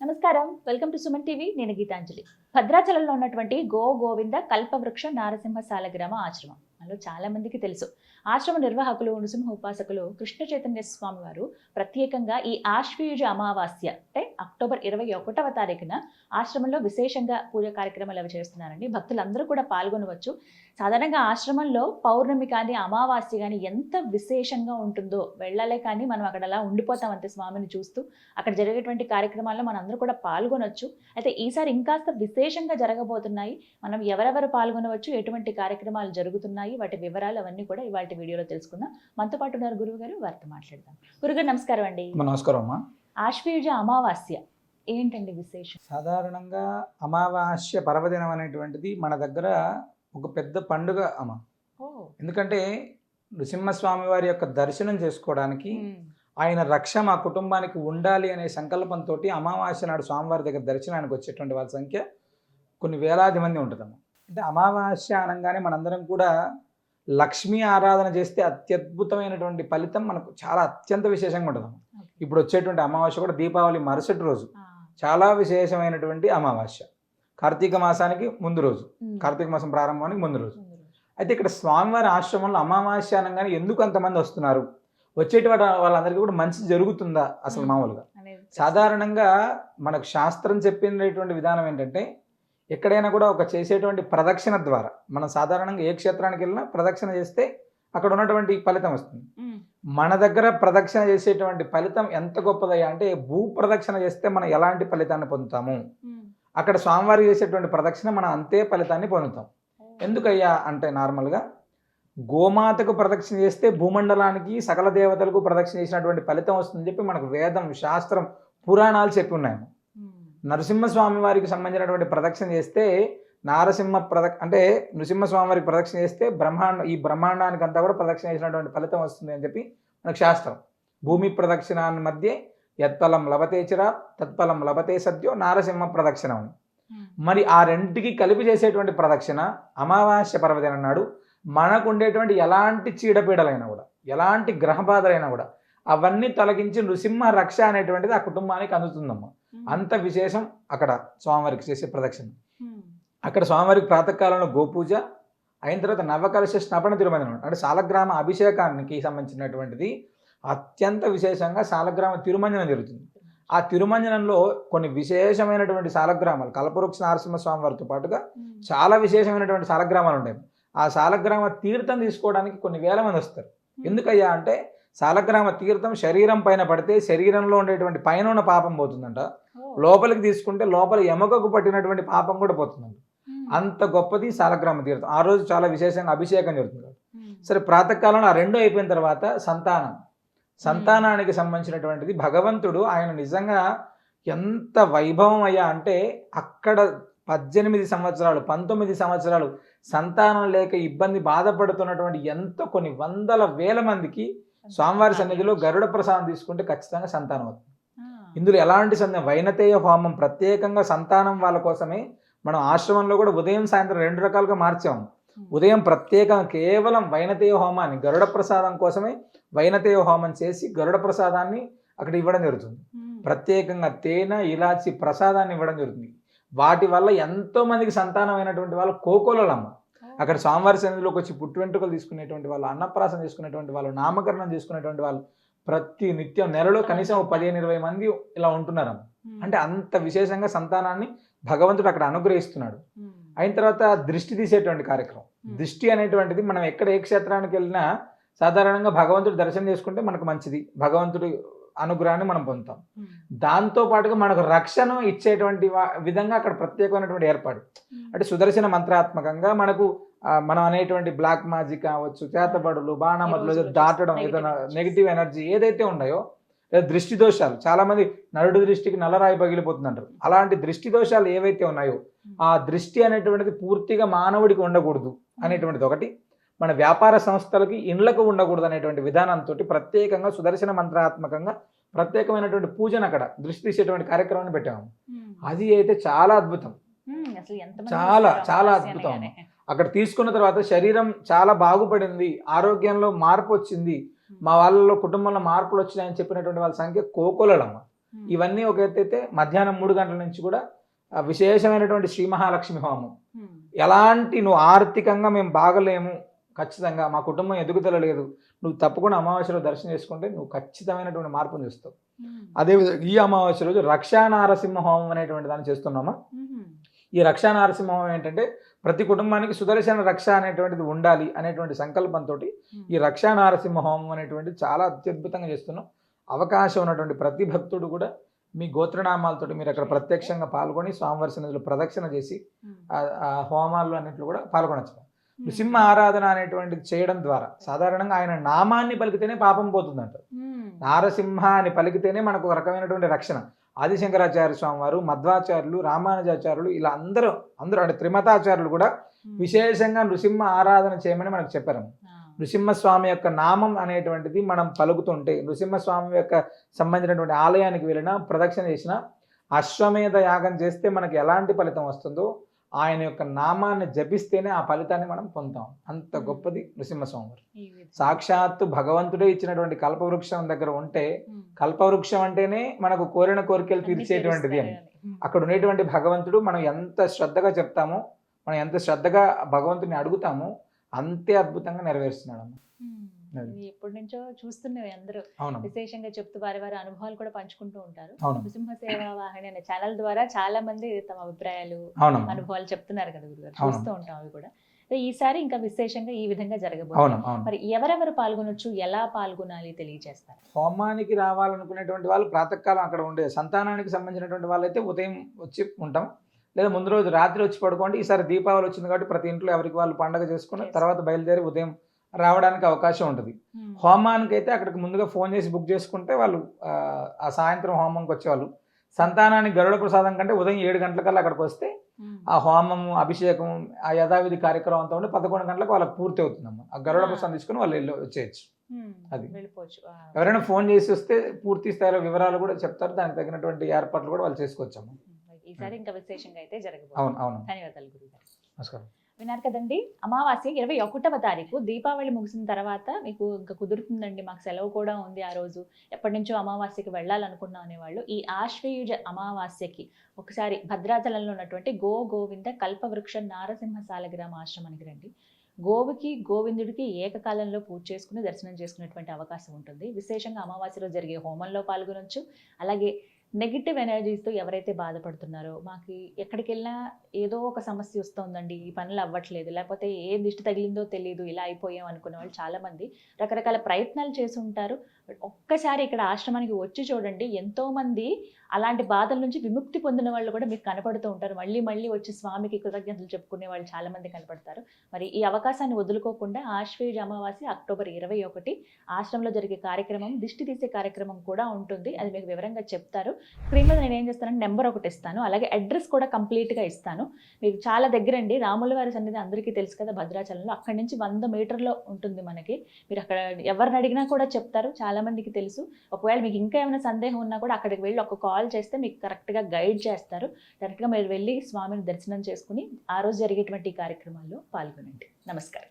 నమస్కారం. Welcome to Suman TV. నేను గీతాంజలి. భద్రాచలంలో ఉన్నటువంటి గో గోవింద కల్పవృక్ష నారసింహ సాలగ్రామ ఆశ్రమం. మనలో చాలా మందికి తెలుసు. ఆశ్రమ నిర్వాహకులు నృసింహ ఉపాసకులు కృష్ణ చైతన్య స్వామి వారు ప్రత్యేకంగా ఈ ఆశ్వీయుజ అమావాస్య అంటే అక్టోబర్ ఇరవై ఒకటవ తారీఖున ఆశ్రమంలో విశేషంగా పూజ కార్యక్రమాలు అవి చేస్తున్నారండి. భక్తులందరూ కూడా పాల్గొనవచ్చు. సాధారణంగా ఆశ్రమంలో పౌర్ణమి కానీ అమావాస్య కానీ ఎంత విశేషంగా ఉంటుందో వెళ్ళాలే కానీ మనం అక్కడ అలా ఉండిపోతాం అంతే స్వామిని చూస్తూ. అక్కడ జరిగేటువంటి కార్యక్రమాల్లో మనం అందరూ కూడా పాల్గొనవచ్చు అయితే ఈసారి ఇంకాస్త విశేషంగా జరగబోతున్నాయి. మనం ఎవరెవరు పాల్గొనవచ్చు? ఎటువంటి కార్యక్రమాలు జరుగుతున్నాయి? వాటి వివరాలు అవన్నీ కూడా ఇవాళ వీడియోలో తెలుసుకుందాం. మనతో పాటు ఉన్నారు గురువు గారు వారితో మాట్లాడదాం. గురుగారు నమస్కారం అండి. నమస్కారం అమ్మా. ఆశ్వయుజ అమావాస్య ఏంటండి విశేషం? సాధారణంగా అమావాస్య పర్వదినం అనేటువంటిది మన దగ్గర ఒక పెద్ద పండుగ అమ్మ. ఎందుకంటే నృసింహస్వామి వారి యొక్క దర్శనం చేసుకోవడానికి ఆయన రక్ష మా కుటుంబానికి ఉండాలి అనే సంకల్పంతో అమావాస్య నాడు స్వామివారి దగ్గర దర్శనానికి వచ్చేటువంటి వాళ్ళ సంఖ్య కొన్ని వేలాది మంది ఉంటుందమ్మ. అంటే అమావాస్య అనగానే మనందరం కూడా లక్ష్మీ ఆరాధన చేస్తే అత్యద్భుతమైనటువంటి ఫలితం మనకు చాలా అత్యంత విశేషంగా ఉంటుందమ్మ ఇప్పుడు వచ్చేటువంటి అమావాస్య కూడా దీపావళి మరుసటి రోజు. చాలా విశేషమైనటువంటి అమావాస్య. కార్తీక మాసానికి ముందు రోజు. కార్తీక మాసం ప్రారంభానికి ముందు రోజు. అయితే ఇక్కడ స్వామివారి ఆశ్రమంలో అమావాస్య అనగానే ఎందుకు అంతమంది వస్తున్నారు? వచ్చేటువంటి వాళ్ళందరికీ కూడా మంచి జరుగుతుందా అసలు మ్మ్. మామూలుగా? సాధారణంగా మనకు శాస్త్రం చెప్పినటువంటి విధానం ఏంటంటే ఎక్కడైనా కూడా ఒక చేసేటువంటి ప్రదక్షిణ ద్వారా మనం సాధారణంగా ఏ క్షేత్రానికి వెళ్ళినా ప్రదక్షిణ చేస్తే అక్కడ ఉన్నటువంటి ఫలితం వస్తుంది. మన దగ్గర ప్రదక్షిణ చేసేటువంటి ఫలితం ఎంత గొప్పదయ్యా అంటే భూ ప్రదక్షిణ చేస్తే మనం ఎలాంటి ఫలితాన్ని పొందుతాము? అక్కడ స్వామివారికి చేసేటువంటి ప్రదక్షిణ మనం అంతే ఫలితాన్ని పొందుతాం. ఎందుకయ్యా అంటే నార్మల్గా గోమాతకు ప్రదక్షిణ చేస్తే భూమండలానికి సకల దేవతలకు ప్రదక్షిణ చేసినటువంటి ఫలితం వస్తుందని చెప్పి మనకు వేదం శాస్త్రం పురాణాలు చెప్పి ఉన్నాయి. నరసింహస్వామి వారికి సంబంధించినటువంటి ప్రదక్షిణ చేస్తే నారసింహ ప్రదక్ష అంటే నృసింహస్వామి వారికి ప్రదక్షిణ చేస్తే బ్రహ్మాండ ఈ బ్రహ్మాండానికి అంతా కూడా ప్రదక్షిణ చేసినటువంటి ఫలితం వస్తుంది అని చెప్పి మనకు శాస్త్రం. భూమి ప్రదక్షిణాన్ని మధ్య యత్ఫలం లభతే చిరా తత్ఫలం లభతే సద్యో నారసింహ ప్రదక్షిణం. అని మరి ఆ రెంటికి కలిపి చేసేటువంటి ప్రదక్షిణ అమావాస్య పర్వదినం నాడు మనకు ఉండేటువంటి ఎలాంటి చీడపీడలైనా కూడా ఎలాంటి గ్రహ బాధలైనా కూడా అవన్నీ తొలగించి నృసింహ రక్ష అనేటువంటిది ఆ కుటుంబానికి అందుతుందమ్మా. అంత విశేషం అక్కడ స్వామివారికి చేసే ప్రదక్షిణ. అక్కడ స్వామివారికి ప్రాతకాలంలో గోపూజ అయిన తర్వాత నవకలశ స్నపన తిరుమంజనం అంటే సాలగ్రామ అభిషేకానికి సంబంధించినటువంటిది అత్యంత విశేషంగా సాలగ్రామ తిరుమంజనం జరుగుతుంది. ఆ తిరుమంజనంలో కొన్ని విశేషమైనటువంటి సాలగ్రామాలు కల్పవృక్ష నరసింహ స్వామి వారితో పాటుగా చాలా విశేషమైనటువంటి సాలగ్రామాలు ఉంటాయి. ఆ సాలగ్రామ తీర్థం తీసుకోవడానికి కొన్ని వేల మంది వస్తారు. ఎందుకయ్యా అంటే సాలగ్రామ తీర్థం శరీరం పైన పడితే శరీరంలో ఉండేటువంటి పైన ఉన్న పాపం పోతుందంట. లోపలికి తీసుకుంటే లోపల ఎముకకు పట్టినటువంటి పాపం కూడా పోతుందంట. అంత గొప్పది సాలగ్రామ తీర్థం. ఆ రోజు చాలా విశేషంగా అభిషేకం జరుగుతుంది. సరే ప్రాతకాలంలో ఆ రెండో అయిపోయిన తర్వాత సంతానం. సంతానానికి సంబంధించినటువంటిది భగవంతుడు ఆయన నిజంగా ఎంత వైభవం అయ్యా అంటే అక్కడ పద్దెనిమిది సంవత్సరాలు పంతొమ్మిది సంవత్సరాలు సంతానం లేక ఇబ్బంది బాధపడుతున్నటువంటి ఎంతో కొన్ని వందల వేల మందికి స్వామివారి సన్నిధిలో గరుడ ప్రసాదం తీసుకుంటే ఖచ్చితంగా సంతానం అవుతుంది ఇందులో ఎలాంటి సందేహం? వైనతేయ హోమం ప్రత్యేకంగా సంతానం వాళ్ళ కోసమే మనం ఆశ్రమంలో కూడా ఉదయం సాయంత్రం రెండు రకాలుగా మార్చాము. ఉదయం ప్రత్యేకంగా కేవలం వైనతేయ హోమాన్ని గరుడ ప్రసాదం కోసమే వైనతేయ హోమం చేసి గరుడ ప్రసాదాన్ని అక్కడ ఇవ్వడం జరుగుతుంది. ప్రత్యేకంగా తేనె ఇలాచి ప్రసాదాన్ని ఇవ్వడం జరుగుతుంది. వాటి వల్ల ఎంతో మందికి సంతానం అయినటువంటి వాళ్ళు కోకోలమ్మ అక్కడ స్వామివారి సన్నిధిలోకి వచ్చి పుట్టు వెంట్రుకలు తీసుకునేటువంటి వాళ్ళు అన్నప్రాసం తీసుకునేటువంటి వాళ్ళు నామకరణం చేసుకునేటువంటి వాళ్ళు ప్రతి నిత్యం నెలలో కనీసం పదిహేను ఇరవై మంది ఇలా ఉంటున్నారమ్మ. ఉమ్, అంటే అంత విశేషంగా సంతానాన్ని భగవంతుడు అక్కడ అనుగ్రహిస్తున్నాడు. అయిన తర్వాత దృష్టి తీసేటువంటి కార్యక్రమం. దృష్టి అనేటువంటిది మనం ఎక్కడ ఏ క్షేత్రానికి వెళ్ళినా సాధారణంగా భగవంతుడు దర్శనం చేసుకుంటే మనకు మంచిది. భగవంతుడి అనుగ్రహాన్ని మనం పొందుతాం. దాంతో పాటుగా మనకు రక్షణ ఇచ్చేటువంటి విధంగా అక్కడ ప్రత్యేకమైనటువంటి ఏర్పాటు. అంటే సుదర్శన మంత్రాత్మకంగా మనకు మనం అనేటువంటి బ్లాక్ మ్యాజిక్ కావచ్చు చేతబడులు బాణమతులు దాటడం ఏదైనా. నెగిటివ్ ఎనర్జీ ఏదైతే ఉన్నాయో లేదా దృష్టి దోషాలు చాలా మంది నరుడు దృష్టికి నల్లరాయి పగిలిపోతుందంటారు. అలాంటి దృష్టి దోషాలు ఏవైతే ఉన్నాయో ఆ దృష్టి అనేటువంటిది పూర్తిగా మానవుడికి ఉండకూడదు అనేటువంటిది ఒకటి. మన వ్యాపార సంస్థలకి ఇండ్లకు ఉండకూడదు అనేటువంటి విధానంతో ప్రత్యేకంగా సుదర్శన మంత్రాత్మకంగా ప్రత్యేకమైనటువంటి పూజను అక్కడ దృష్టి తీసేటువంటి కార్యక్రమాన్ని పెట్టాము. అది అయితే చాలా అద్భుతం. చాలా, చాలా అద్భుతం. అక్కడ తీసుకున్న తర్వాత శరీరం చాలా బాగుపడింది ఆరోగ్యంలో మార్పు వచ్చింది. మా వాళ్ళలో కుటుంబంలో మార్పులు వచ్చినాయని చెప్పినటువంటి వాళ్ళ సంఖ్య కోకోలమ్మ ఇవన్నీ ఒక ఎత్తు అయితే మధ్యాహ్నం మూడు గంటల నుంచి కూడా విశేషమైనటువంటి శ్రీ మహాలక్ష్మి హోమం. ఎలాంటి నువ్వు ఆర్థికంగా మేము బాగలేము ఖచ్చితంగా మా కుటుంబం ఎదుగుదల లేదు. నువ్వు తప్పకుండా అమావాస్యలో దర్శనం చేసుకుంటే నువ్వు ఖచ్చితమైనటువంటి మార్పును చూస్తావు అదేవిధంగా ఈ అమావాస్య రోజు రక్షా నారసింహ హోమం అనేటువంటి దాన్ని చేస్తున్నామా? ఈ రక్షా నారసింహ హోమం ఏంటంటే ప్రతి కుటుంబానికి సుదర్శన రక్ష అనేటువంటిది ఉండాలి అనేటువంటి సంకల్పంతో ఈ రక్షా నారసింహ హోమం అనేటువంటిది చాలా అత్యద్భుతంగా చేస్తున్నాం. అవకాశం ఉన్నటువంటి ప్రతి భక్తుడు కూడా మీ గోత్రనామాలతోటి మీరు అక్కడ ప్రత్యక్షంగా పాల్గొని స్వామివారి సన్నిధిలో ప్రదక్షిణ చేసి ఆ- ఆ హోమాల్లో అన్నింటిలో కూడా పాల్గొనచ్చు. నృసింహ ఆరాధన అనేటువంటిది చేయడం ద్వారా. సాధారణంగా ఆయన నామాన్ని పలికితేనే పాపం పోతుందంట. నారసింహ అని పలికితేనే మనకు ఒక రకమైనటువంటి రక్షణ. ఆదిశంకరాచార్య స్వామి వారు మధ్వాచార్యులు రామానుజాచార్యులు ఇలా అందరూ అందరూ అంటే త్రిమతాచార్యులు కూడా విశేషంగా నృసింహ ఆరాధన చేయమని మనకు చెప్పారు. నృసింహస్వామి యొక్క నామం అనేటువంటిది మనం పలుకుతుంటే నృసింహస్వామి యొక్క సంబంధించినటువంటి ఆలయానికి వెళ్ళినా ప్రదక్షిణ చేసినా అశ్వమేధ యాగం చేస్తే మనకి ఎలాంటి ఫలితం వస్తుందో ఆయన యొక్క నామాన్ని జపిస్తేనే ఆ ఫలితాన్ని మనం పొందుతాం. అంత గొప్పది నృసింహస్వామి సాక్షాత్తు భగవంతుడే ఇచ్చినటువంటి కల్పవృక్షం దగ్గర ఉంటే కల్పవృక్షం అంటేనే మనకు కోరిన కోరికలు తీర్చేటువంటిది అని. అక్కడ ఉండేటువంటి భగవంతుడు మనం ఎంత శ్రద్ధగా చెప్తామో మనం ఎంత శ్రద్ధగా భగవంతుని అడుగుతామో అంతే అద్భుతంగా నెరవేరుస్తున్నాడు. ఎప్పటి నుంచో చూస్తున్నవి అందరూ. విశేషంగా చెప్తూ వారి వారి అనుభవాలు కూడా పంచుకుంటూ ఉంటారు. నృసింహ సేవా వాహిని అనే ఛానల్ ద్వారా చాలా మంది తమ అభిప్రాయాలు అనుభవాలు చెప్తున్నారు కదా గురుగారు. చూస్తూ ఉంటాం అవి కూడా. ఈసారి ఇంకా విశేషంగా ఈ విధంగా జరగబోతుంది. మరి ఎవరెవరు పాల్గొనొచ్చు ఎలా పాల్గొనాలి తెలియజేస్తారు? హోమానికి రావాలనుకునేటువంటి వాళ్ళు ప్రాతకాలం అక్కడ ఉండే సంతానానికి సంబంధించినటువంటి వాళ్ళైతే ఉదయం వచ్చి ఉంటాం. లేదా ముందు రోజు రాత్రి వచ్చి పడుకోండి. ఈసారి దీపావళి వచ్చింది కాబట్టి ప్రతి ఇంట్లో ఎవరికి వాళ్ళు పండగ చేసుకుని తర్వాత బయలుదేరి ఉదయం రావడానికి అవకాశం ఉంటుంది. హోమానికి అయితే అక్కడికి ముందుగా ఫోన్ చేసి బుక్ చేసుకుంటే వాళ్ళు ఆ, సాయంత్రం హోమంకి వచ్చేవాళ్ళు. సంతానానికి గరుడ ప్రసాదం కంటే ఉదయం ఏడు గంటలకల్లా అక్కడికి వస్తే ఆ హోమము అభిషేకం ఆ యథావిధి కార్యక్రమం అంతా ఉండి పదకొండు గంటలకు వాళ్ళకి పూర్తి అవుతుందమ్మా. ఆ గరుడ ప్రసాదం తీసుకుని వాళ్ళు వెళ్ళి వచ్చేయచ్చు. అది. ఎవరైనా ఫోన్ చేసి వస్తే పూర్తి స్థాయిలో వివరాలు కూడా చెప్తారు. దానికి తగినటువంటి ఏర్పాట్లు కూడా వాళ్ళు చేసుకోవచ్చమ్మా. ఈసారి ఇంకా విశేషంగా అయితే జరగబోతుంది. అవును అవును. ధన్యవాదాలు గురుగారు. నమస్కారం. విన్నారు కదండి? అమావాస్య ఇరవై ఒకటవ తారీఖు. దీపావళి ముగిసిన తర్వాత మీకు ఇంకా కుదురుతుందండి మాకు సెలవు కూడా ఉంది ఆ రోజు. ఎప్పటి నుంచో అమావాస్యకి వెళ్ళాలనుకున్నాం అనేవాళ్ళు. ఈ ఆశ్వయుజ అమావాస్యకి ఒకసారి భద్రాచలంలో ఉన్నటువంటి గో గోవింద కల్పవృక్ష నారసింహ సాలగ్రామ ఆశ్రమానికి రండి. గోవుకి గోవిందుడికి ఏకకాలంలో పూజ చేసుకుని దర్శనం చేసుకునేటువంటి అవకాశం ఉంటుంది. విశేషంగా అమావాస్యలో జరిగే హోమంలో పాల్గొనొచ్చు. అలాగే నెగిటివ్ ఎనర్జీస్తో ఎవరైతే బాధపడుతున్నారో మాకు ఎక్కడికి వెళ్ళినా ఏదో ఒక సమస్య వస్తుందండి ఈ పనులు అవ్వట్లేదు లేకపోతే ఏ దిష్టి తగిలిందో తెలియదు ఇలా అయిపోయాం అనుకునే వాళ్ళు చాలామంది రకరకాల ప్రయత్నాలు చేసి ఉంటారు. ఒక్కసారి ఇక్కడ ఆశ్రమానికి వచ్చి చూడండి ఎంతోమంది అలాంటి బాధల నుంచి విముక్తి పొందిన వాళ్ళు కూడా మీకు కనపడుతూ ఉంటారు. మళ్ళీ మళ్ళీ వచ్చి స్వామికి కృతజ్ఞతలు చెప్పుకునే వాళ్ళు చాలామంది కనపడతారు. మరి ఈ అవకాశాన్ని వదులుకోకుండా ఆశ్వేజ్ అమావాస్య అక్టోబర్ ఇరవై ఒకటి ఆశ్రమంలో జరిగే కార్యక్రమం దిష్టి తీసే కార్యక్రమం కూడా ఉంటుంది. అది మీకు వివరంగా చెప్తారు. స్క్రీన్ మీద నేను ఏం చేస్తానంటే నెంబర్ ఒకటి ఇస్తాను. అలాగే అడ్రస్ కూడా కంప్లీట్గా ఇస్తాను. మీకు చాలా దగ్గరండి. రాముల వారి సన్నిధి అందరికీ తెలుసు కదా భద్రాచలంలో. అక్కడి నుంచి వంద మీటర్లో ఉంటుంది మనకి. మీరు అక్కడ ఎవరిని అడిగినా కూడా చెప్తారు. చాలామందికి తెలుసు. ఒకవేళ మీకు ఇంకా ఏమైనా సందేహం ఉన్నా కూడా అక్కడికి వెళ్ళి ఒక కాల్ చేస్తే మీకు కరెక్ట్గా గైడ్ చేస్తారు. డైరెక్ట్గా మీరు వెళ్ళి స్వామిని దర్శనం చేసుకుని ఆ రోజు జరిగేటువంటి ఈ కార్యక్రమాల్లో పాల్గొనండి. నమస్కారం.